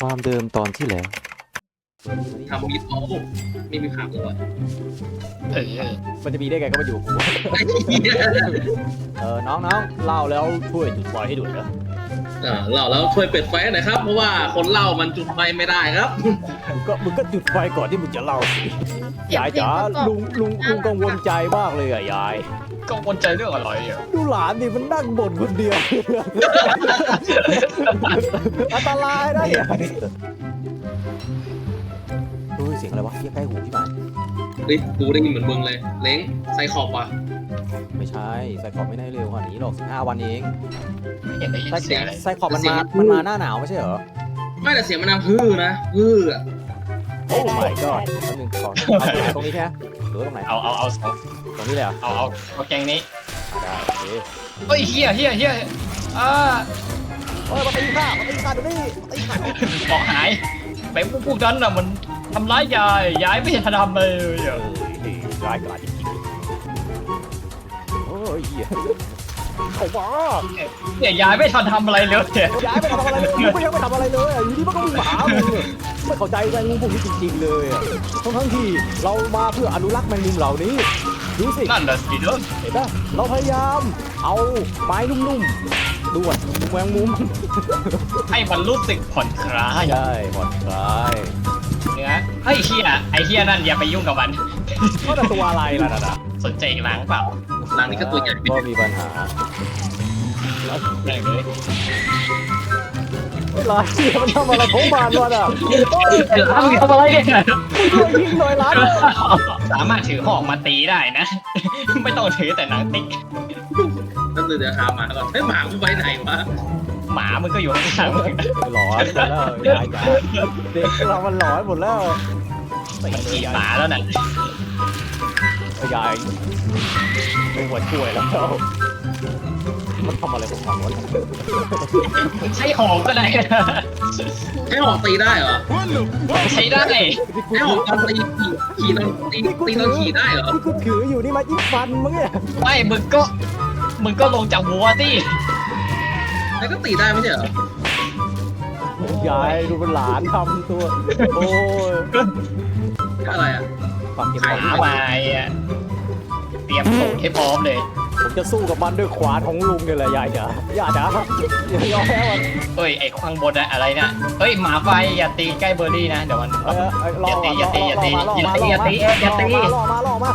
ความเดิมตอนที่แล้วทำมีโอ้ไม่มีขาตัวเออมันจะมีได้ไงก็มาอยู่กับกูไอ้เหี้ยเออน้องน้องเล่าแล้วช่วยจุดไฟให้ด่วนนะเออเราแล้วช่วยเปิดไฟหน่อยครับ เพราะว่าคนเล่ามันจุดไฟไม่ได้ครับมึงก็มึงก็จุดไฟก่อนที่มึงจะเล่าสิยายจ๋าลุงลุงลุงกังวลใจมากเลยอะยาย กังวลใจเรื่องอะไรอะดูหลานดิมันนั่งบ่นคนเดียว อันตรายนะเนี่ยเฮ้ยเสียงอะไรวะเรียกใกล้หูที่ไหนเฮ้ยกูได้ยินเหมือนมึงเลย เล้งไซคอบว่ะไม่ใช่ไซคอบไม่ได้เร็วขนาดนี้หรอก15วันเองไม่เห็นได้ยินไซเสียงอะไรไซคอบมันมามันมาหน้าหนาวไม่ใช่เหรอไม่แต่เสียงมันดังฮือนะฮืออะโอ้ my god แป๊บนึงขอเอาตรงนี้แค่หรือว่าตรงไหน เอาเอาเอาสองตรง นี้เลยเหรอเอาเอาเอาแกงนี้ได้โอเคเฮ้ยเฮียเฮียเฮียอ่าเฮ้ยมาตีข้ามาตีข้าดี๋ยวนี้มาตีข้าบอกหายไปพวกพวกนั้นน่ะมันทำร้ายยายยายไม่เห็นทำเลยอะร้ายกาจจริงๆโอ้ยเหี้ยเขาบ้าเนี่ยยายไม่ทันทำอะไรเลยเนี่ยย้ายไปทำอะไรเลยกูก็ยังไม่ทำอะไรเลยอยู่ดีมันก็มีหมามึงไม่เข้าใจแมงมุมพวกนี้จริงๆเลยทั้งทั้งที่เรามาเพื่ออนุรักษ์แมงมุมเหล่านี้ ดูสินั่นน่ะสิเนอะเห็นปะเราพยายามเอาไม้นุ่มๆด่วนแมงมุมให้มันรู้สึกผ่อนคลายใช่ผ่อนคลายเนื้อเฮ้ยเฮียไอเฮียนั่นอย่าไปยุ่งกับมันก็แต่ตัวอะไรล่ะน่ะสนใจอีกล้างเปล่าหลังนี้ก็ตัวใหญ่ก็มีปัญหาแรงเลย ลายเหี้ยมันทำอะไรของมันวะน่ะโอ้ยเดี๋ยวมึงทำอะไรเนี่ยช่วยยิงหน่อยล้านสามารถถือหอกมาตีได้นะ ไม่ต้องถือแต่หนังติ๊กก็คือเดี๋ยวหาหมาก่อนเฮ้ยหมากูไปไหนวะหมามันก็อยู่ข้างๆมึงหลอนหมดแล้วยายจ๋าเด็กเรามันหลอนหมดแล้วมันตีขี่ยายหมาแล้วน่ะยายไม่หัวช่วยแล้ว มันทำอะไรของมันวะใช้หอกก็ได้ให้หอกตีได้เหรอใช้ได้ให้หอกตอนตีขี่ขี่ตอนตีตีตอนขี่ได้เหรอที่กูถืออยู่นี่มาจิ้มฟันมึงเนี่ยไม่มึงก็มึงก็ลงจากวัวสิแล้วก็ตีได้ไม่ใช่เหรอยายดูเป็นหลานทำตัวโอ้ยอะไรอะฝากเก็บหไว้มามาอะเตรียมโขนให้พร้อมเลย ผมจะสู้กับมันด้วยขวานของลุงเนี่ยแหละยายจ๋าย่าจ๋าอย่ายอมแพ้มันเอ้ยไอ้ข้างบนอะอะไรน่ะเอ้ยหมาไฟอย่าตีใกล้เบอร์รี่นะเดี๋ยวมันเออเอ้ยรอก่อนอย่าตีอย่าตีรออย่าตีมาอย่าตีอย่าตีรอมาล่อมา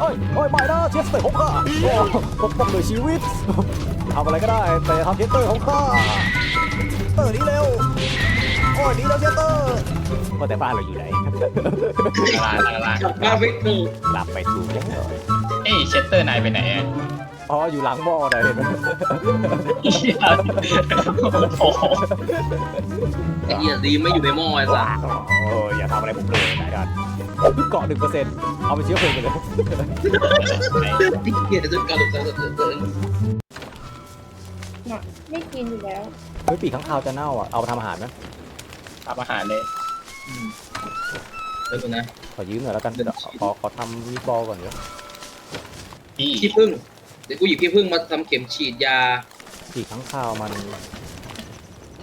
เอ้ยเอ้ยไม่นะเชสเตอร์ของข้าโอ้ปกป้องด้วยชีวิตทำอะไรก็ได้แต่ทำเชสเตอร์ของข้าเตอร์นี้เร็วโอ้ยดีแล้วเชสเตอร์ว่าแต่บ้านเราอยู่ไหนลาลาลากลับบ้านไม่ถูกหลับไปถูกยังเหรอ เอ้ยเชสเตอร์นายไปไหนอะอ๋ออยู่หลังหม้อนะเห็นไหมเหี้ยโอ้โหไอ้เหี้ยดีไม่อยู่ในหม้อไอ้สัสโอ้ยอย่าทำอะไรผมเลยนายกันเกาะหนึ่งเปอร์เซ็นต์เอาไปเชื้อเพลิงไปเลยไอ้เหี้ยจะกระโดดกระโดดกระโดดน่ะไม่กินอยู่แล้ว เฮ้ยปีกข้างคาวจะเน่าอะเอาไปทำอาหารไหมทำอาหารเลยเดี๋ยวก่อนนะขอยืมหน่อยแล้วกันเดี๋ยวขอขอทำมิตบอลก่อนเดี๋ยว พี่ขี้ผึ้งเดี๋ยวกูหยิบขี้ผึ้งมาทำเข็มฉีดยาปีกข้างคาวมัน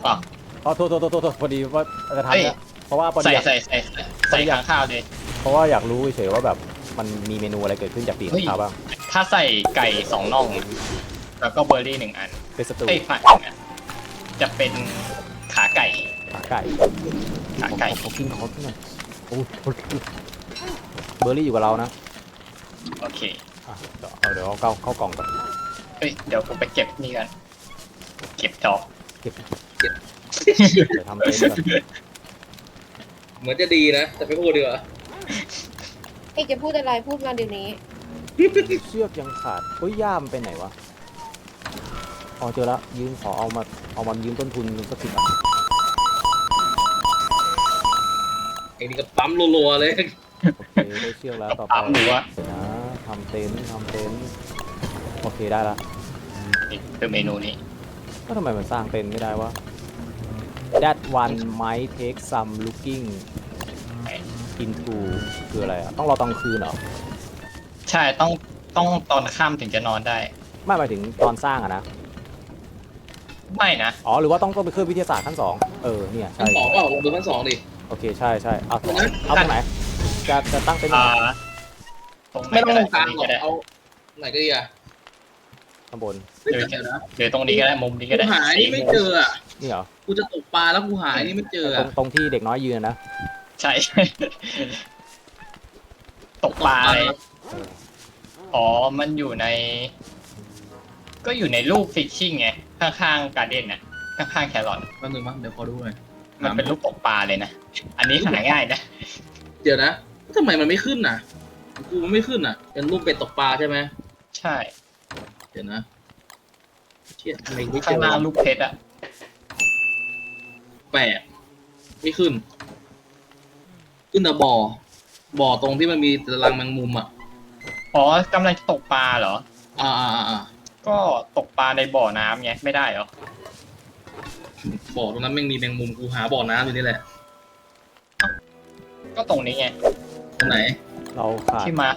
อะอ๋อโทษโทษโทษโทษพอดีว่าจะทำเฮ้ยเนี่ยเพราะว่าพอใส่ดีอยากใส่ใส่ใส่ใส่ข้างข้าวเลย เพราะว่าอยากรู้เฉยๆว่าแบบมันมีเมนูอะไรเกิดขึ้นจากปีกเฮ้ข้ายงคาวบ้างถ้าใส่ไก่สองน่อง แล้วก็เบอร์รี่หนึ่งอันเป็นสตูเอ้ยผักหนึ่งอันจะเป็นขาไก่ ขาไก่ขาไก่ ขอกินขอกินหน่อยโอ้ยเบอร์รี่อยู่กับเรานะ โอเค อะเดี๋ยวเอาเดี๋ยวเอาเข้าเข้ากล่องก่อนเฮ้ยเดี๋ยวผมไปเก็บนี่กันเก็บดอกเดี๋ยวทำเต็นท์ก่อนเหมือนจะดีนะ แต่ไม่พูดดีกว่าเอกจะพูดอะไรพูดมาเดี๋ยวนี้ เชือกยังขาดเฮ้ยย่ามนไปไหนวะอ๋อเจอละยืมขอเอามาเอามายืมต้นทุนสักสิบบาทไอ้นี่ก็ปั๊มรัวๆเลยโอเคได้เชือกแล้วต่อไปปั๊มหรือว่าเดี๋ยวนะทำเต็นท์ทำเต็นท์โอเคได้ละนี่คือเมนูนี้ก็ทำไมมันสร้างเต็นท์ไม่ได้วะ That one might take some looking into คืออะไรอะ ต้องรอตอนกลางคืนเหรอ ใช่ต้องต้องตอนค่ำถึงจะนอนได้ ไม่หมายถึงตอนสร้างอะนะ ไม่นะอ๋อ หรือว่าต้องต้องไปขึ้นวิทยาศาสตร์ขั้นสองเออ เนี่ย ชั้ใช่ นสองเปล่าลงดูชั้นสองดิ โอเค ใช่ใช่เอาตรงนั้นเอาตรงไหน จะจะตั้งเป็นอ่า ตรงไหนไม่ต้องก็ลได้งกลางหรก็อกได้เอาไหนก็ดีอะข้างบน ไม่เจอนะหรือตรงนี้ก็ได้มุมนี้ก็กูได้หายนี่ไม่เจออะนี่เหรอ กูจะตกปลาแล้วกูหายนี่ไม่เจอตรอะงตรงที่เด็กน้อยยืนนะ ใช่ ตกปลาเลยเอออ๋อมันอยู่ใน ก็อยู่ในรูปฟิชชิ่งไงข้างๆการ์เด้นน่ะข้างๆแครอทแป๊บนึงมั้งเดี๋ยวขอดูหน่อยมันเป็นรูปตกปลาเลยนะอันนี้หาง่ายนะเดี๋ยวนะทำไมมันไม่ขึ้นน่ะ กูมันไม่ขึ้นอะ เป็นรูปเป็ดตกปลาใช่ไหมใช่ เดี๋ยวนะเชี่ยทำไมไม่เจข้างอล่างรูปเพชรอะแปลกไม่ขึ้น ขึ้นแต่บ่อ บ่อตรงที่มันมีตารางแมงมุมอะ อ๋อกำลังจะตกปลาเหรอ อ่าอ่าอ่าอ่าก็ตกปลาในบ่อน้ำไงไม่ได้เหรอ บ่อตรงนั้นแม่งมีแมงมุมกูหาบ่อน้ำอยู่นี่แหละ ก็ตรงนี้ไง ตรงไหน เราขาดที่มา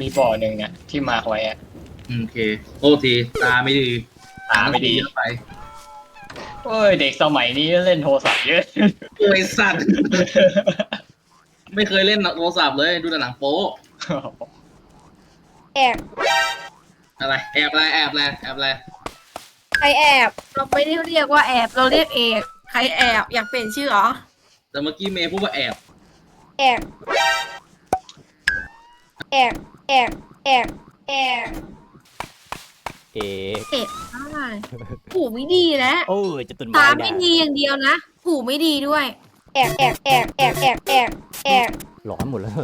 มีบ่อหนึ่งอะที่มาร์คไว้อะอืมโอเคโทษทีตาไม่ดีตาไม่ดีเยอะไปเอ้ยเด็กสมัยนี้เล่นโทรศัพท์เยอะโอ้ยสัตว์ไม่เคยเล่นโทรศัพท์เลยดูแต่หนังโป๊ะแอบอะไรแอบอะไรแอบอะไรแอบอะไรใครแอบเราไม่ได้เรียกว่าแอบเราเรียกเอกใครแอบอยากเปลี่ยนชื่อเหรอแต่เมื่อกี้เมย์พูดว่าแอบ แอบ แอบแอบแอบแอบเอกเอกอะไรหูไม่ดีแล้วโอ้ยจะตุนตาไม้ไม่แน่ดีอย่างเดียวนะหูไม่ดีด้วยแอบแอบแอบแอบแอบแอบแอบหลอนหมดแล้ว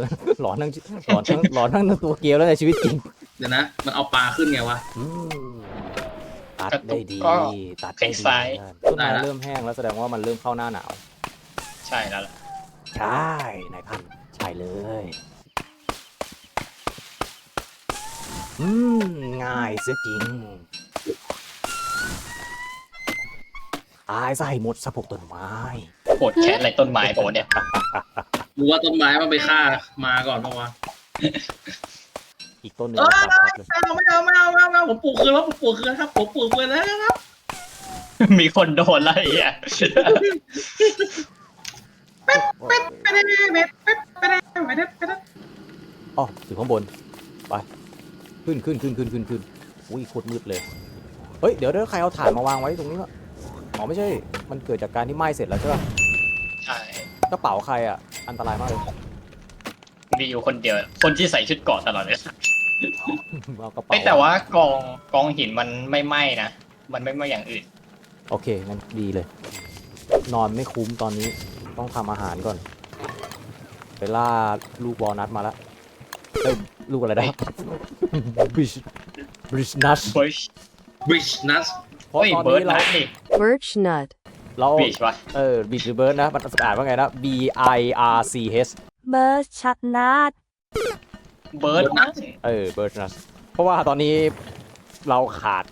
หลอนทั้งหลอนทั้งหลอนทั้งตัวเกียวแล้วในชีวิตจริงเดี๋ยวนะ มันเอาปลาขึ้นไงวะอืมตัดได้ดีก็ตัดคลิได้กดีซ้ายต้นไม้ได้ละเริ่มแห้งแล้วแสดงว่ามันเริ่มเข้าหน้าหนาว ใช่แล้วล่ะใช่นายพันใช่เลย อืม ง่ายเสียจริง ตายซะให้หมดสะพวกต้นไม้ ปวดแขนอะไรต้นไม้โปะเนี่ย รู้ว่าต้นไม้มันไปฆ่ามาก่อนปะวะอีกต้นหนึ่งเออตัดเลยไม่เอาไม่เอาไม่เอาไม่เอาผมปลูกคืนแล้วผมปลูกคืนครับผมปลูกคืนแล้วครับมีคนโดนแล้วไอ้เหี้ยอ๋ออยู่ข้างบน ไป ขึ้นขึ้นขึ้นขึ้นขึ้นขึ้นอุ้ยโคตรมืดเลยเฮ้ยเดี๋ยวเดี๋ยวใครเอาถ่านมาวางไว้ตรงนี้วะอ๋อไม่ใช่ มันเกิดจากการที่ไหม้เสร็จแล้วใช่ป่ะใช่กระเป๋าใครอะอันตรายมากเลยมีอยู่คนเดียว คนที่ใส่ชุดเกราะตลอดเลยเอากระเป๋าเอ้ยแต่ว่ากองกองหินมันไม่ไหม้นะมันไม่ไหม้อย่างอื่น โอเคงั้นดีเลย นอนไม่คุ้มตอนนี้ต้องทำอาหารก่อน ไปล่าลูกวอลนัทมาแล้วเอ้ย ลูกอะไรนะบริชบริชนัทเฮ้ยบริชนัสเพราะเฮ้ยตอนเบิร์ดนี้เรา นัทนี่ Birch nut. เราบีชวะ เออบิดหรือเบิร์ดนะ มันอ่านว่าไงนะ B I R C H Birch nut. เบิร์ดนัทเออเบิร์ดนัทเพราะว่าตอนนี้เราขาด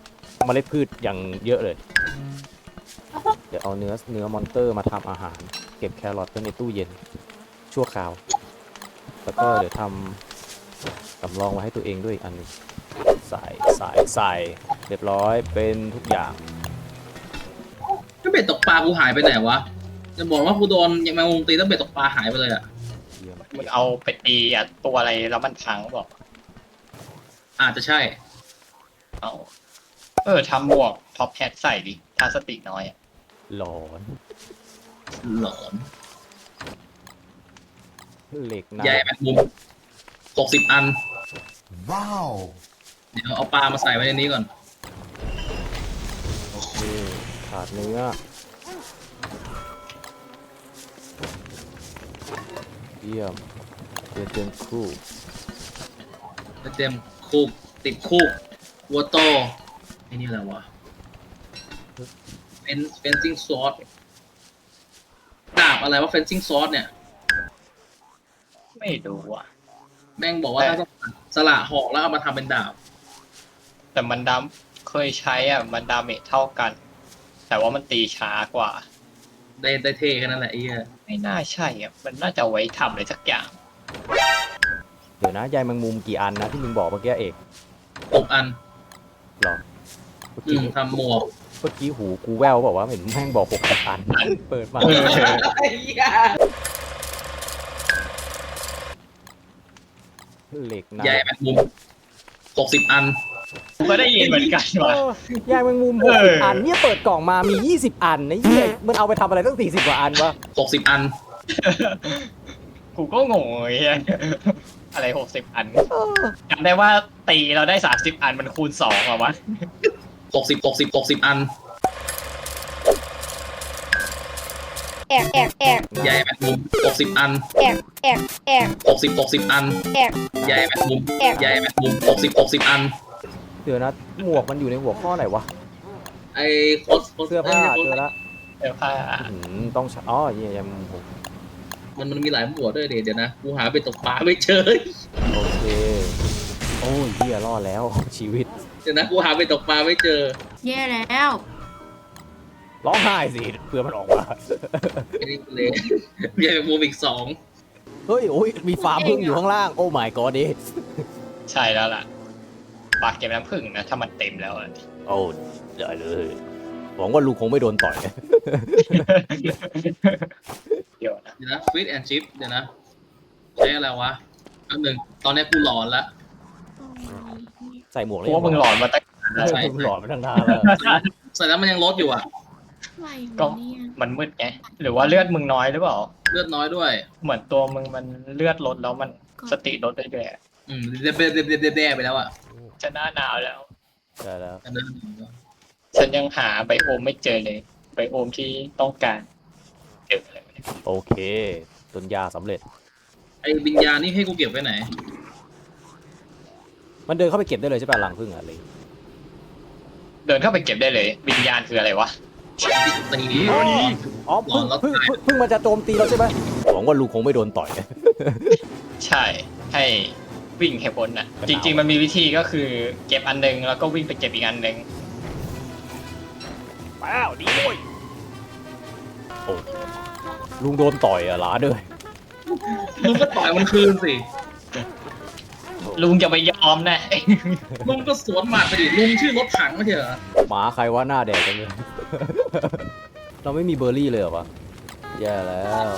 เมล็ดพืชอย่างเยอะเลย เดี๋ยวเอาเนื้อเนื้อมอนเตอร์มาทำอาหาร เก็บแครอทไว้ในตู้เย็นชั่วคราว แล้วก็เดี๋ยวทำ สำรองไว้ให้ตัวเองด้วยอีกอันหนึงใส่ใส่ใส่เรียบร้อยเป็นทุกอย่างก็เป็ดตกปลากูหายไปไหนวะ จะบอกว่ากูโดนยังแมงมุมตีแล้วเป็ดตกปลาหายไปเลยอะ เยี่ยมมันเอาไปตีอะตัวอะไรแล้วมันพังบอก อาจจะใช่ เอาเออทำหมวกท็อปแฮทใส่ดิถ้าสติน้อยอะหลอนหลอนเหล็กนะ ใหญ่แมงมุม หกสิบอัน Wow. เดี๋ยวเอาปลามาใส่ไว้ในนี้ก่อน โอเคขาดเนื้อเยี่ยมเดือนเดือนครู่เต็มคูกติดคูกวัวโตไอ้นี่อะไรวะเป็นเฟนซิ่งซอสดาบอะไรว่าเฟนซิ่งซอสเนี่ย ไม่รู้อะ แม่งบอกว่าถ้าต้องสละหอกแล้วเอามาทำเป็นดาบ แต่มันดำเคยใช้อะ มันดาเมจเท่ากัน แต่ว่ามันตีช้ากว่า ได้ได้เท่แค่นั้นแหละไอ้เหี้ยไม่น่าใช่อะ มันน่าจะเอาไว้ทำอะไรสักอย่างเดี๋ยวนะยายแมงมุมกี่อันนะที่มึงบอกเมื่อกี้เอกหกอันหรอเมื่ออืกี้มทำหมวกเมื่อกี้หูกูแววบอกว่าเห็นแม่งบอกหกอัน เปิดมาเออไอ้เหี้ย เหล็กนะใหญ่แบบมุมหกสิบอันกูก็ได้ยินเหมือนกันเอว่าอยายแมงมุมหเอกอสิบอันเนี่ยเปิดกล่องมามี20อันนะเหี้ยมันเอาไปทำอะไรตั้งสี่สิบกว่าอันวะหกสิบอัน กูก็งงไอ้เหี้ยอะไรหกสิบอันเออจำได้ว่าตีเราได้สามสิบอันมันคูณสองเหรอวะหกสิบหกสิบหกสิบอัน แอบแอบแอบใหญ่แบบมุมหกสิบอันแอบแอบแอบหกสิบหกสิบอันแอบ ใหญ่แบบมุมแอบใหญ่แบบมุมหกสิบหกสิบอัน เดี๋ยวนะหมวกมันอยู่ในหัวข้อไหนวะไอ้โคสโคสเสื้อผ้าเจอละเสื้อผ้าอืมต้องใช้อ๋อเหี้ยยายแมงมุมหกมันมันมีหลายหมวดด้วยเดี๋ยวเดี๋ยวนะกูหาไปตกปลาไม่เจอโอเคโอ้ยเหี้ยรอดแล้วชีวิตเดี๋ยวนะกูหาไปตกปลาไม่เจอแย่แล้วร้องไห้สิเพื่อมันออกมาไอ้นี่เลยใหญ่แบบมุมอีกสอง เฮ้ยโอ้ยมีฟาร์มพึ่งอยู่ข้างล่าง โอ้ my god ดิใช่แล้วล่ะปากเก็บน้ำผึ้งนะถ้ามันเต็มแล้วอะโอ้ได้เลยหวังว่าลุงคงไม่โดนต่อย เดี๋ยวนะเดี๋ยวนะฟิตแอนชิปเดี๋ยวนะ ใช้อะไรวะอันหนึ่งตอนนี้กูหลอนละ ใส่หมวกเพแล้วราะว่ามึงหลอนมาตั้งนานแล้วใช่หลอนมาทั้งทางแล้วใส่แล้วมันยังลดอยู่อะก็มันมืดไงหรือว่าเลือดมึงน้อยหรือเปล่า เลือดน้อยด้วย เหมือนตัวมึงมันเลือดลดแล้วมันสติลดได้ด้วยอะอืมเดบเดบเดบเดบเดบเดบไปแล้วอะจะหน้าหนาวแล้วใช่แล้ว อันนั้นฉันยังหาไบโอมไม่เจอเลย ไบโอมที่ต้องการเจออะไรวะเนี่ยโอเคต้นยาสำเร็จ ไอ้วิญญาณนี่ให้กูเก็บไว้ไหน มันเดินเข้าไปเก็บได้เลยใช่ป่ะรังพึ่งอะไรเดินเข้าไปเก็บได้เลย วิญญาณคืออะไรวะ ตีอ๋อพึ่งพึ่งพึ่งพึ่งมันจะโจมตีเราใช่ไหมหวังว่าลุงคงไม่โดนต่อยใช่ ให้วิ่งให้พ้นน่ะกระจหน่ำริง ๆ มันมีวิธีก็คือเก็บอันหนึงแล้วก็วิ่งไปเก็บอีกอันหนึงแป้วดีด้วยโอ้ลุงโดนต่อยอะหลาเด้ยมึงก็ต่อยมันคืนสิ ลุงจะไปยอมนะมึงก็สวนหมัดไปดิ ลุงชื่อรถถังไม่ใช่เหรอหมาใครว่าหน้าแดงจังเลย เราไม่มีเบอร์รี่เลยเหรอวะแย่แล้ว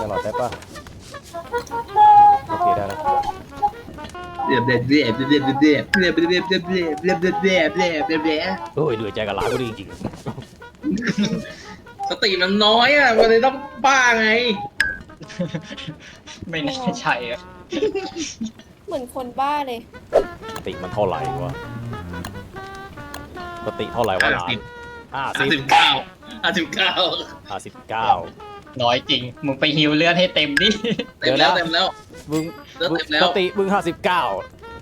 จะหลอดได้ปะโอเคได้แล้วเดบเดบเดบเดบเดบเดบเดบเดบเดบเดบเดบเดบเดบเดบเบเดบเฮ้ยเหนื่อยใจกับลานกูดีจริงสติมันน้อยอะมันเลยต้องบ้าไง ไม่น่าใช่อะเหมือนคนบ้าเลย สติมันเท่าไหร่วะ สติเท่าไหร่วะหลานห้าห้าสิสิบบเก้าห้าสิบเก้าห้าสิบเก้า น้อยจริง มึงไปฮิวเลือดให้เต็มดิเต็มแล้วเต็มแล้ว มึงเลือดมึงเต็มแล้วสติมึงห้าสิบเก้า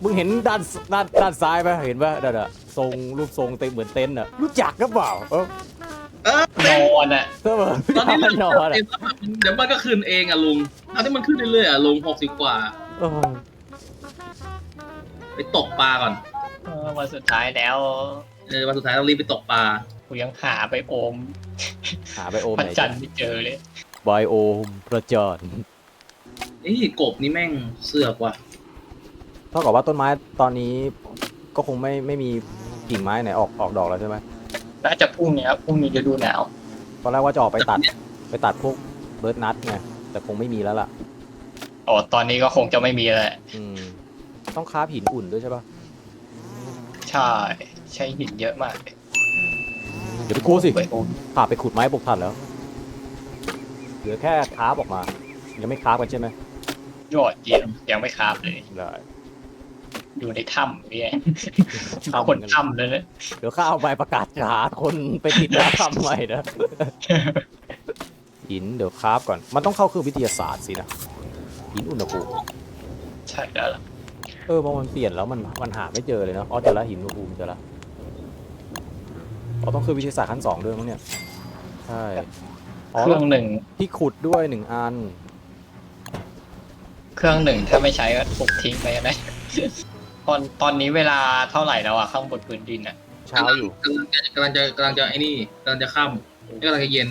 มึงเห็นด้านด้านด้านซ้ายไหมเห็นปะนั่นอะทรงรูปทรงเต็มเหมือนเต็นท์อะรู้จักก็เปล่าเออเออนอนอะ เออตอนนี้เลือดนอนเต็อะมแล้วแบบเดี๋ยวมันก็คืนเองอะลุงเอาที่มันขึ้นเรื่อยๆอะลุงหกสิบกว่า เออไปตกปลาก่อน เออวันสุดท้ายแล้ว เออวันสุดท้ายเรารีบไปตกปลากูยังหาไบโอมหาไบโอมพระไหนจันทร์ไม่เจอเลย ไบโอมประจานเอ้ยกบนี่แม่งเสือกว่ะเท่ากับว่าต้นไม้ตอนนี้ก็คงไม่ไม่มีกิ่งไม้ไหนออกออกดอกแล้วใช่ไหมน่าจะพรุ่งนี้ครับพรุ่งนี้จะดูหนาว ตอนแรกว่าจะออกไปตัดไปตัดพวกเบิร์ดนัทไงแต่คงไม่มีแล้วล่ะ อ๋อ ตอนนี้ก็คงจะไม่มีแล้วอืมต้องคาบหินอุ่นด้วยใช่ปะใช่ ใช้หินเยอะมากเลยเดี๋ยวไปกู้สิไบโอมผ่าไปขุดไม้ปลูกทันแล้ว เหลือแค่คาบออกมา ยังไม่คาบกันใช่ไหมยอดเยี่ยมยังไม่คราบเลย ได้ อยู่ในถ้ำเนี่ยถ้ำ คนถ้ำเลยนะเดี๋ยวข้าเอาใบประกาศหาคนไปติดหน้าทำใหม่นะ หินเดี๋ยวคาบก่อน มันต้องเข้าเครื่องวิทยาศาสตร์สินะ หินอุณหภูมิ ใช่แล้วล่ะเออพอมันเปลี่ยนแล้วมันมันหาไม่เจอเลยเนาะอ๋อเจอแล้วหินอุณหภูมิเจอแล้ วอ๋อต้องคือวิทยาศาสตร์ขั้นสองด้วยมั้งเนี่ยใช่อ๋อเครื่องหนึ่ง ที่ขุดด้วยหนึ่งอัน เครื่องหนึ่งถ้าไม่ใช้ก็ถูกทิ้งไปนะตอนตอนนี้เวลาเท่าไหร่แล้วอะข้างบนพื้นดินอะเช้าอยู่กำลังจะกำลังจะกำลังจะไอ้นี่กำลังจะค่ำกำลังจะเย็น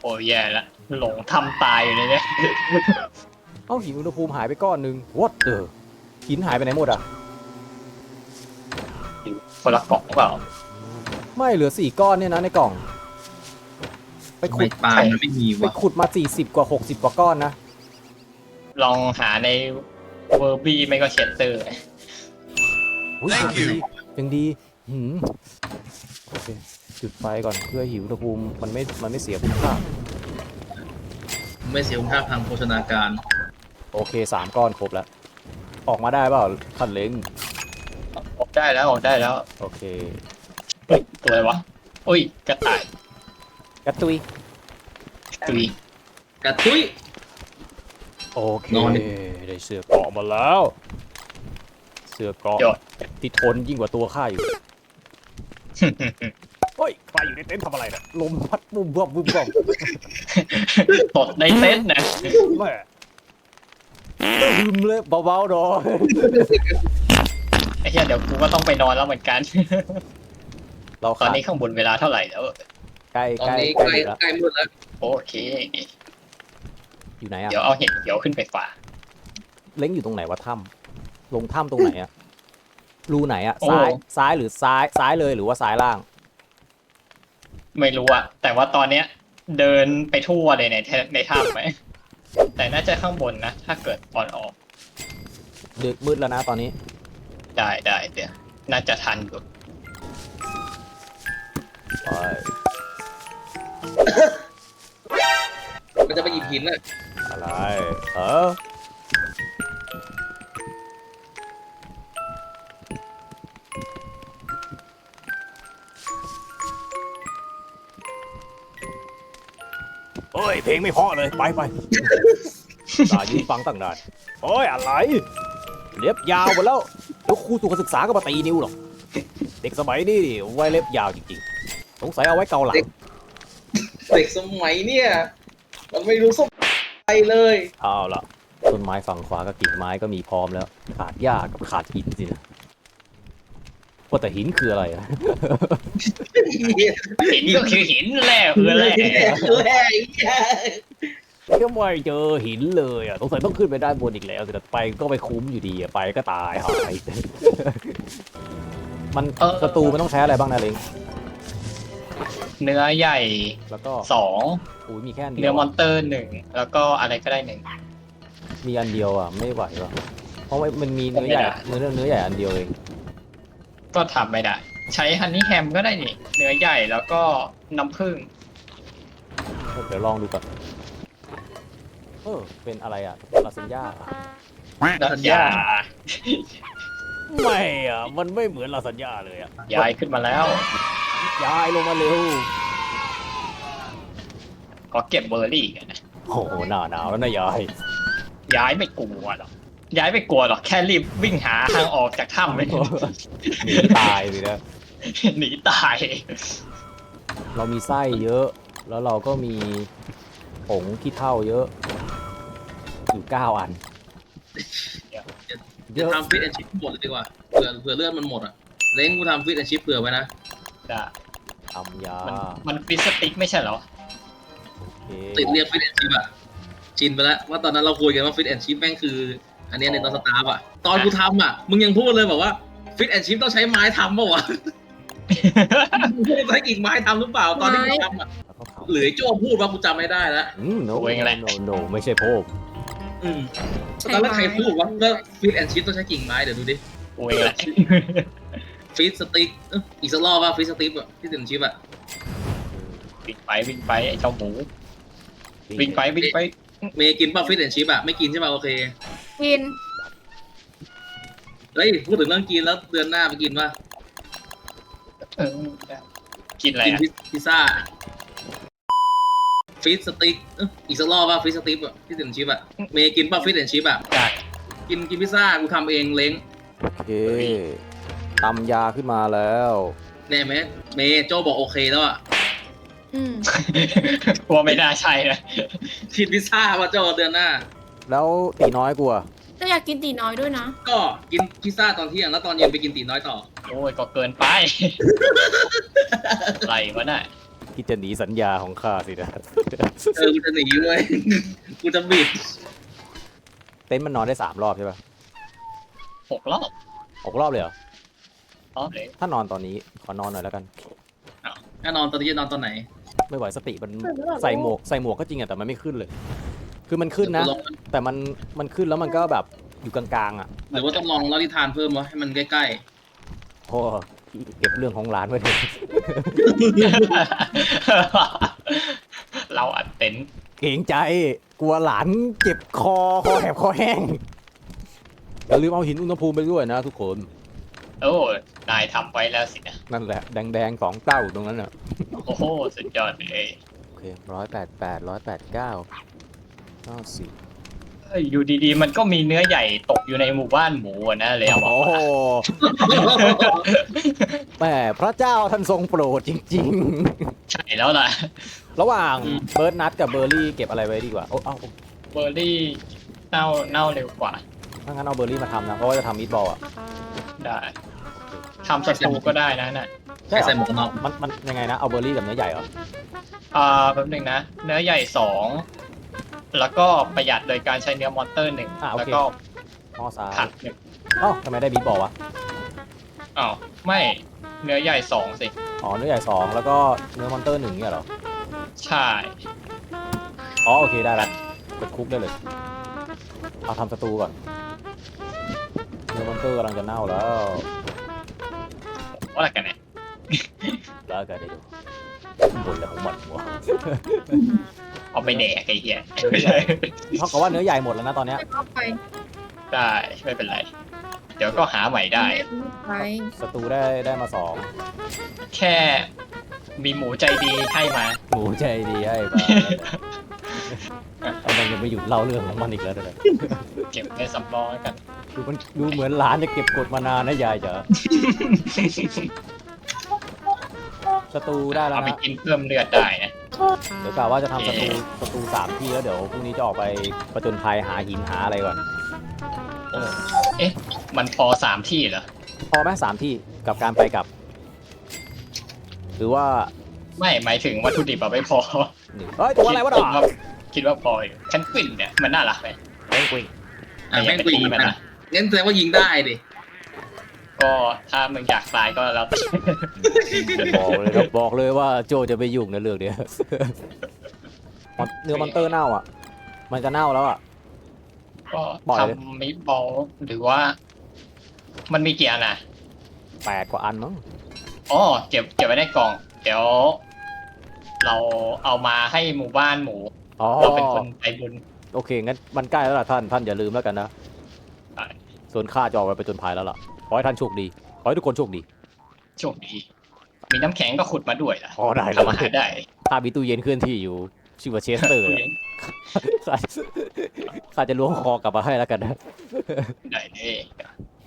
โอ้ยแย่ละหลงทำตายอยู่เลยเนี่ย เอ้าหินอุณหภูมิหายไปก้อนหนึ่ง what the หินหายไปไหนหมดอะ คนละกล่องเปล่า ไม่เหลือสี่ก้อนเนี่ยนะในกล่อง ไปทำขุไมดปลามันไม่มีไปวะขุดมาสี่สิบกว่าหกสิบกว่าก้อนนะ ลองหาในเวอร์บี้ไม่ก็เชตเตอร์ อุ๊ย Thank ยัง you ดียังดีหืมโอเคจุดไฟก่อนเพื่อหิวอุณหภูมิมันไม่ มันไม่เสียคุณค่า ไม่เสียคุณค่าทางโภชนาการ โอเคสามก้อนครบแล้ว ออกมาได้เปล่าขันเล้ง ออกได้แล้วออกได้แล้ว โอเค เฮ้ยตัวอะไรวะอุ้ยกระต่ายกระตุย ตุยกระทุ้ยโอเคนอนดิได้เสื้อเกราะมาแล้ว เสื้อเกราะยอด ที่ทนยิ่งกว่าตัวข้าอยู่ เฮ้ยใครอยู่ในเต็นท์ทำอะไรเนี่ยลมพัดบุ้มบ่มบุ้มบ่มตดในเต็นท์นะแม่ลืมเลยเบาๆหน่อยไอ้เหี้ยเดี๋ยวกูก็ต้องไปนอนแล้วเหมือนกัน เราตอนขาดนี้ข้างบนเวลาเท่าไหร่แล้ว ใกล้ตอนใกล้นี้ใกใกล้ล้แล้วใกล้มืดแล้วโอเค อยู่ไหนอะเดี๋ยวเอาเห็ดเขียวขึ้นไปฝากเล้งอยู่ตรงไหนวะถ้ำลงถ้ำตรงไหนอะรูไหนอะโอ้ซ้ายซ้ายหรือซ้ายซ้ายเลยหรือว่าซ้ายล่างไม่รู้อะแต่ว่าตอนเนี้ย เดินไปทั่วเลยในแทในถ้ำไหมแต่น่าจะข้างบนนะ ถ้าเกิดตอนออก ดึกมืดแล้วนะตอนนี้ ได้ได้เดี๋ยวน่าจะทันอยู่ ไปมันจะไปหยิบหินน่ะอะไร เออเฮ้ย เพลงไม่เพอเลย ไปไปตายืนฟังตั้งนานโอ้ย อะไร เล็บยาวหมดแล้ว แล้วครูตัวการศึกษาก็มาตีนิ้วหรอก เด็กสมัยนี้นี่ไว้เล็บยาวจริงๆ สงสัยเอาไว้เกาหลังเด็กสมัยเนี่ย มันไม่รู้ส้มไปเลยเอาละต้นไม้ฝั่งขวากับกิ่งไม้ก็มีพร้อมแล้ว ขาดหญ้ากับขาดหินสินะว่าแต่หินคืออะไรอะหินก็คือหินแร่คือแร่แร่ก็ไม่เจอหินเลยอะสงสัยต้องขึ้นไปด้านบนอีกแล้วแต่ไปก็ไปคุ้มอยู่ดีอะไปก็ตายหายมันศัตรูมันต้องใช้อะไรบ้างนะเล้ง เนื้อใหญ่แล้วก็สองอุ้ยมีแค่อันเดีเนื้ยอวมอนอะเตอร์หนึ่งแล้วก็อะไรก็ได้หนึ่ง มีอันเดียวอะไม่ไหวว่ะเพราะว่ามันมีเนื้อใหญ่ไม่ได้เนื้อเนื้อใหญ่อันเดียวเองก็ทำไม่ได้ ใช้ฮันนี่แฮมก็ได้นี่ เนื้อใหญ่แล้วก็น้ำผึ้งเดี๋ยวลองดูก่อนเออเป็นอะไรอะลาซานญ่าแล้วยาไม่อะมันไม่เหมือนลาซานญ่าเลยอะ ย้ายขึ้นมาแล้ว ย้ายลงมาเร็วก็เก็บเบอร์รี่กันนะโอ้โหหน้าหนาวแล้วนะยายย้ายไม่กลัวหรอกย้ายไม่กลัวหรอกแค่รีบวิ่งหาทางออกจากถ้ำไปหนีตายสินะหนีตาย เรามีไส้เยอะ แล้วเราก็มีผงขี้เท่าเยอะอยู่เก้าอันเยจะอะทำฟิตแอนชิพหมดเลยดีกว่าเผื่อเผื่อเลือดมันหมดอะ เล้งกูทำฟิตแอนชิพเผื่อไว้นะ ได้ทำยามันมันฟิสสติ๊กไม่ใช่เหรอ โอเคติดเรียกฟิตแอนชิพอะชินไปแล้วว่าตอนนั้นเราคุยกันว่าฟิตแอนชิพแม่งคือ อันเนี้ยในตอนสตาร์ฟอะตอนกูทำอะมึงยังพูดเลยแบบว่าฟิตแอนชิพต้องใช้ไม้ทำป่าวะมึงพูดใช้กิ่งไม้ทำหรือเปล่า ตอนที่กูทำอะแล้วก็เผาหรือไอ้โจ้พูดว่ากูจำไม่ได้แล้วอืม no โอ้ยไง no no ไม่ใช่ผมอืมตอนแรกใครพูดว่าว่าฟิตแอนชิพต้องใช้กิ่งไม้เดี๋ยวดูดิ โอ้ยแหละ ฟิตสติ๊กเอ้ยอีกสักรอบว่าฟิตสติ๊กอะฟิตแอนชิพอะวิ่งไปวิ่งไปไอ้เจ้าหมูวิ่งไปวิ่งไปเมย์กินป่ะฟิตแอนชิพอะไม่กินใช่ป่ะโอเคกินเฮ้ยพูดถึงเรื่องกินแล้วเดือนหน้าไปกินป่ะเออกินอะไรกินอะพิซซ่าฟิตสติ๊กเอ้ยอีกสักรอบว่าฟิตสติ๊กอะฟิตแอนชิพอะเมย์กินป่ะฟิตแอนชิพอะได้กินกินพิซซ่ากูทำเองเล้งโอเค ตำยาขึ้นมาแล้วแน่ไหมเมย์โจบอกโอเคแล้วอะอืมกลัวไม่น่าใช่นะกินพิซซ่าป่ะโจเดือนหน้า แล้วตีน้อยกลัวก็อยากกินตีน้อยด้วยนะ ก็กินพิซซ่าตอนเที่ยงแล้วตอนเย็นไปกินตีน้อยต่อ โอ้ยก็เกินไปไรวะน่ะคิดจะหนีสัญญาของข้าสินะ เออกูจะหนีเว้ยกูจะบิดเต็นท์มันนอนได้สามรอบใช่ปะหกรอบหกรอบเลยเหรอ อ๋อเลยถ้านอนตอนนี้ขอนอนหน่อยแล้วกัน ถ้านอนตอนนี้จะนอนตอนไหนไม่ไหวสติมันใส่หมวกใส่หมวกก็จริงอะแต่มันไม่ขึ้นเลย คือมันขึ้นนะ หรือว่าแต่มันมันขึ้นแล้วมันก็แบบอยู่กลางๆอะหรือว่าต้องลองเล่านิทานเพิ่มวะให้มันใกล้โอ้เก็บเรื่องของร้านไว้เถอะเราอัดเต็นท์เกรงใจกลัวหลานเจ็บคอคอแหบคอแห้งอย่าลืมเอาหินอุณหภูมิไปด้วยนะทุกคน โอ้ นายทำไว้แล้วสินะ นั่นแหละแดงๆสองเต้าตรงนั้นอะโอ้โห สุดยอดเลยโอเคร้อยแปดแปดร้อยแปดเก้าเก้าสิบเอ้ยอยู่ดีๆ มันก็มีเนื้อใหญ่ตกอยู่ในหมู่บ้านหมูอะนะเลยเอาโอ้มาโหแหมพระเจ้าท่านทรงโปรดจริง ใช่แล้วล่ะ ๆ ระหว่างเบิร์ดนัทกับเบอร์รี่เก็บอะไรไว้ดีกว่าโอ้เอาเบอร์รี่เน่าเน่าเร็วกว่า ถ้างั้นเอาเบอร์รี่มาทำนะเพราะว่าจะทำมิตบอลอะได้ทำสตูก็ได้นะน่ะๆใส่ใส่หมวกกันน็อกมันมันยังไงนะเอาเบอร์รี่กับเนื้อใหญ่เหรออ่าแป๊บนึงนะ เนื้อใหญ่สองแล้วก็ประหยัดโดยการใช้เนื้อมอนเตอร์หนึ่งอ่าโอแล้วเคก็หม้อซ้ายผักหนึ่งเอ้าทำไมได้มิตบอลวะอ้าวไม่เนื้อใหญ่สองสิอ๋อเนื้อใหญ่สองแล้วก็เนื้อมอนเตอร์หนึ่งเนี่ยเหรอใช่อ๋อโอเคได้ละกดคุกได้เลย เอาทำสตูก่อนเนื้อมอนเตอร์กำลังจะเน่าแล้วว่าอะไรกันเนี่ยแล้วก็ได้ดูบนแล้วของมันวะเอาไปแดกไอ้เหี้ยเท่ากับว่าเนื้อใหญ่หมดแล้วนะตอนเนี้ยเข้าไปได้ไม่เป็นไร เดี๋ยวก็หาใหม่ได้ ไปสตูได้ได้มาสองแค่ มีหมูใจดีให้มาหมูใจดีให้บ้าไอ้มันยังไม่หยุดเล่าเรื่องของมันอีกแล้วเลยเก็บในสำรองแล้วกันดูมันดูเหมือนหลานจะเก็บกดมานานนะยายจ๋าสตูได้แล้วเอาไปนะกินเพิ่มเลือดได้นะ เดี๋ยวกะว่าจะทำสตูสตูสามที่แล้วเดี๋ยวพรุ่งนี้จะออกไปประจนภัยหาหินหาอะไรก่อน โอ้เอ๊ะ มันพอสามที่เหรอ พอไหมสามที่กับการไปกลับ หรือว่าไม่หมายถึงวัตถุดิบอะไม่พอหนึ่งเฮ้ยตัวอะไรวะคิด่าดว่าคิดว่าพออยู่ฉันกลิ่นเนี่ยมันน่ารักไหมแม่งกุยอะแม่งกลิ่นมันนะนะงั้นแสดงว่ายิงได้ดิก็ถ้ามึงอยากตายก็แล้วแต่บอกเลยครับบอกเลยว่าโจจะไปยุ่งในเรื่องเนี้ยมันเนื้อมอนเตอร์เน่าอะ มันจะเน่าแล้วอะก็บ่อยเลยทำมิตบอลหรือว่า มันมีกี่อันนะแปดกว่าอันมั้ง อ๋อเก็บเก็บไว้ในกล่อง เดี๋ยว เราเอามาให้หมู่บ้านหมูอ๋อเราเป็นคนใจบุญ โอเคงั้นมันใกล้แล้วล่ะท่านท่านอย่าลืมแล้วกันนะได้ ส่วนข้าจะออกไปประจนภัยแล้วล่ะขอให้ท่านโชคดีขอให้ทุกคนโชคดีโชคดี มีน้ำแข็งก็ขุดมาด้วยล่ะอ๋อได้เลทำอาหารยได้ข้ามีตู้เย็นเคลื่อนที่อยู่ชื่อว่าเชสเตอร์เนี่ยข้าข้าจะล้วงคอกลับมาให้แล้วกันนะได้เลย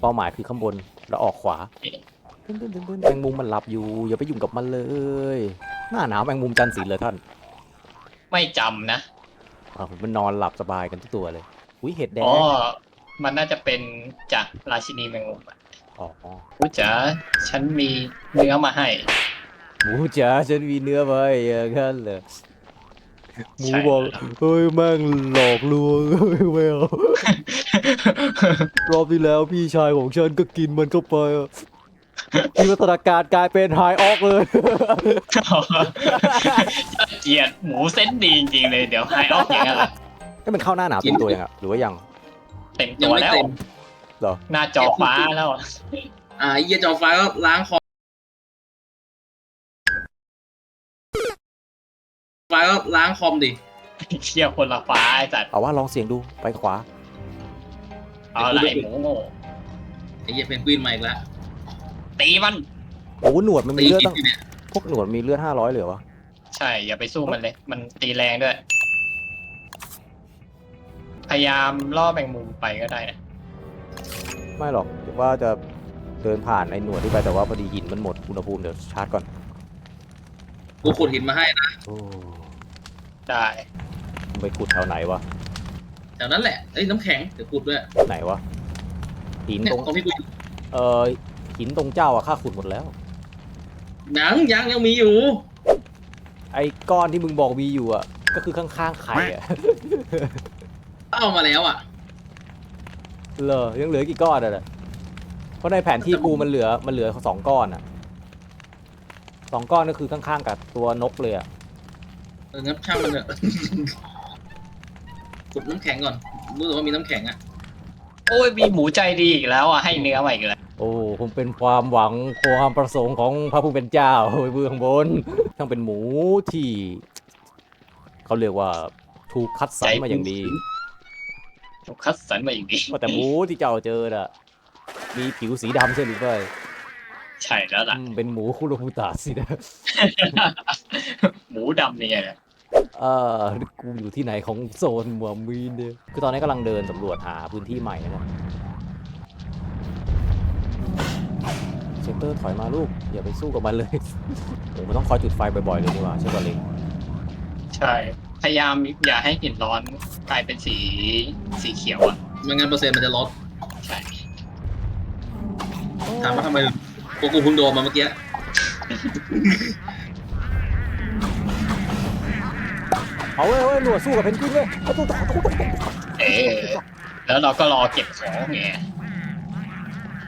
เป้าหมายคือข้างบนแล้วออกขวาเอ๊ะ แมงมุมมันหลับอยู่ อย่าไปยุ่งกับมันเลย หน้าหนาวแมงมุมจันทร์สีเลยท่านไม่จำนะอ่ามันนอนหลับสบายกันทุกตัวเลย อุ้ยเห็ดแดงอ๋อ มันน่าจะเป็นจากราชินีแมงมุมอะอ๋อกูจ๋าฉันมีเนื้อมาให้ หมูจ๋าฉันมีเนื้อไว้อย่างนั้นเลยหมูใช่บอกแล้วเฮ้ยแม่งหลอกลวงเฮ้ยไม่เอารอบที่แล้วพี่ชายของฉันก็กินมันเข้าไปอะ มีวัฒนาการกลายเป็นไฮออกเลยเกลียดหมูเส้นดีจริงๆเลยเดี๋ยวไฮออฟอย่างนั้นแหละให้มันเข้าหน้าหนาวเต็มตัวยังอะหรือว่ายังเต็มยัตังวไม่แล้ว เต็ม เหรอหน้าจอฟ้าแล้วอะอ่าไอ้เหี้ยจอฟ้าก็ล้างคอมฟ้าก็ล้างคอมดิเชี่ยคนละฟ้าไอ้จัดเอาว่าลองเสียงดูไปขวา เอาละไรหมูโง่ไอ้เหี้ยเพนกวินมาอีกแล้ว ตีมัน โอ้หนวดมันมีตีเลือดกินตั้งอยู่เนี่ยพวกหนวดมีเลือดห้าร้อยเหลือวะใช่ อย่าไปสู้มันเลย มันตีแรงด้วย พยายามล่อแมงมุมไปก็ได้นะไม่หรอกว่าจะเดินผ่านไอ้หนวดที่ไปแต่ว่าพอดีหินมันหมดอุณหภูมิเดี๋ยวชาร์จก่อนกูขุดหินมาให้นะโอ้ได้ไปขุดแถวไหนวะแถวนั้นแหละเอ้ยน้ำแข็งเดี๋ยวขุดด้วยไหนวะหินเนี่ยตรงตรงที่กูอยู่เออ หินตรงเจ้าอะข้าขุดหมดแล้ว ยังยังยังมีอยู่ ไอ้ก้อนที่มึงบอกมีอยู่อะก็คือข้างๆไข่อะเอามาแล้วอะ เหรอยังเหลือกี่ก้อนอะน่ะเพราะในแผนที่กูมันเหลือมันเหลือสองก้อนอะสองก้อนก็คือข้างๆกับตัวนกเลยอะเอองั้นช่างมันเถอะ ขุดน้ำแข็งก่อน รู้สึกว่ามีน้ำแข็งอะ โอ้ยมีหมูใจดีอีกแล้วอะให้เนื้อมาอีกแล้ว โอ้ผมเป็นความหวังความประสงค์ของพระผู้เป็นเจ้าเบื้องบนทั้งเป็นหมูที่เขาเรียกว่าถูกคัดสรรมาอย่างดีถูกคัดสรรมาอย่างดีว่าแต่หมูที่เจ้าเจอน่ะ มีผิวสีดำใช่หรือไม่ใช่แล้วล่ะอืมเป็นหมูคุโรบุตะสินะหมูดำเนี่ยนะเออกูอยู่ที่ไหนของโซนเมืองมีนเนี่ยคือตอนนี้กำลังเดินสำรวจหาพื้นที่ใหม่นะ เซนเตอร์ถอยมาลูก อย่าไปสู้กับมันเลยโอ้มันต้องคอยจุดไฟบ่อยๆเลยดีกว่าใช่ป่ะเล็งใช่ พยายามอย่าให้หินร้อนกลายเป็นสีสีเขียวอะไม่งั้นเปอร์เซ็นต์มันจะลดใช่ถามว่าทำไมพวกกูเพิ่งโดนมาเมื่อกี้เอาเว้ยเว้ยหนวดสู้กับเพนกวินเว้ยเอาตู้ต่อตู้ต่อเออแล้วเราก็รอเก็บของไง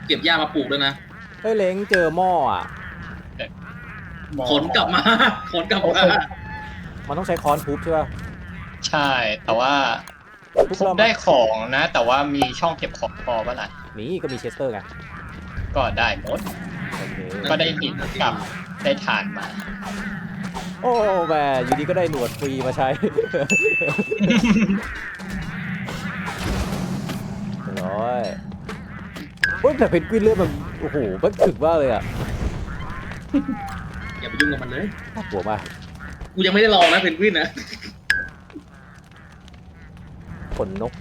เก็บหญ้ามาปลูกด้วยนะ เฮ้ยเล้งเจอหม้ออะ ขนกลับมาขนกลับมามันต้องใช้ค้อนทุบใช่ป่ะใช่ แต่ว่าทุบทุบแล้วได้ของนะ แต่ว่ามีช่องเก็บของพอปะล่ะนี่ก็มีเชสเตอร์ไงก็ได้หมด โอเคก็ได้หินกับ ได้ถ่านมา โอ้แม่อยู่ดีก็ได้หนวดฟรีมาใช้ร้อยโอ้ยแต่เพนกวินเลือดมัน โอ้โหมันถึกมากเลยอะอย่าไปยุ่งกับมันเลยน่ากลัวมากกูยังไม่ได้ลองนะเพนกวินนะขนนก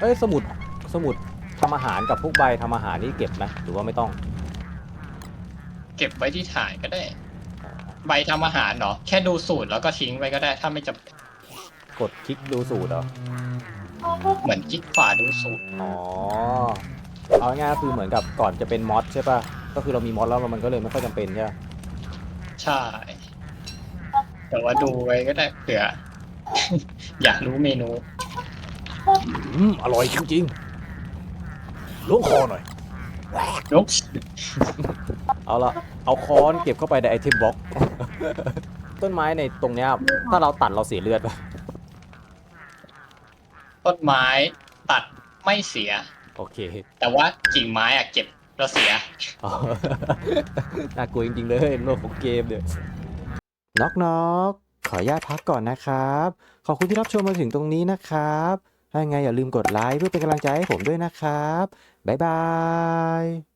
เอ้ยสมุดสมุดทำอาหารกับพวกใบทำอาหารนี่เก็บไหมหรือว่าไม่ต้องเก็บไว้ที่ถ่านก็ได้ ใบทำอาหารเนาะแค่ดูสูตรแล้วก็ทิ้งไว้ก็ได้ ถ้าไม่จำกดคลิกดูสูตรเหรอเหมือนคลิกขวาดูสูตรอ๋อ เอาง่ายๆก็คือเหมือนกับก่อนจะเป็นมอดใช่ป่ะ ก็คือเรามีมอดแล้วมันก็เลยไม่ค่อยจำเป็นใช่ปะใช่ แต่ว่าดูไว้ก็ได้เผื่อ อยากรู้เมนู อืมอร่อยจริงๆล้วงคอหน่อยนกเอาละเอาค้อนเก็บเข้าไปในไอเทมบ็อก ต้นไม้ในตรงเนี้ยถ้าเราตัดเราเสียเลือดป่ะต้นไม้ตัดไม่เสีย โอเคแต่ว่ากิ่งไม้อะเก็บแล้วเสีย อ๋อ น่ากลัวจริงๆเลยโลกของเกมเนี่ย น็อกน็อกขออนุญาตพักก่อนนะครับ ขอบคุณที่รับชมมาถึงตรงนี้นะครับ ถ้ายังไงอย่าลืมกดไลค์เพื่อเป็นกำลังใจให้ผมด้วยนะครับ บ๊ายบาย